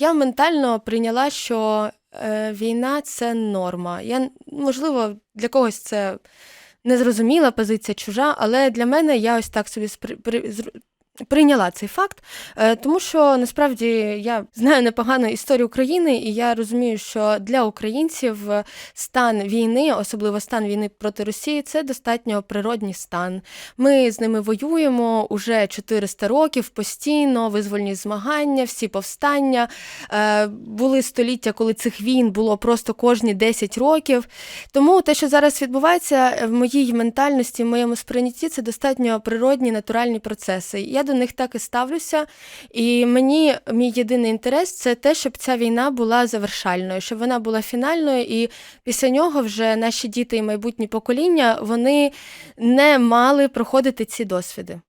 Я ментально прийняла, що е, війна це норма. Я, можливо, для когось це незрозуміла позиція чужа, але для мене я ось так собі спри, прийняла цей факт, е, тому що насправді я знаю непогану історію України, і я розумію, що для українців стан війни, особливо стан війни проти Росії, це достатньо природній стан. Ми з ними воюємо уже 400 років постійно, визвольні змагання, всі повстання. Е, були століття, коли цих війн було просто кожні 10 років. Тому те, що зараз відбувається в моїй ментальності, в моєму сприйнятті, це достатньо природні, натуральні процеси. Я до них так і ставлюся. І мені мій єдиний інтерес це те, щоб ця війна була завершальною, щоб вона була фінальною, і після нього вже наші діти і майбутні покоління вони не мали проходити ці досвіди.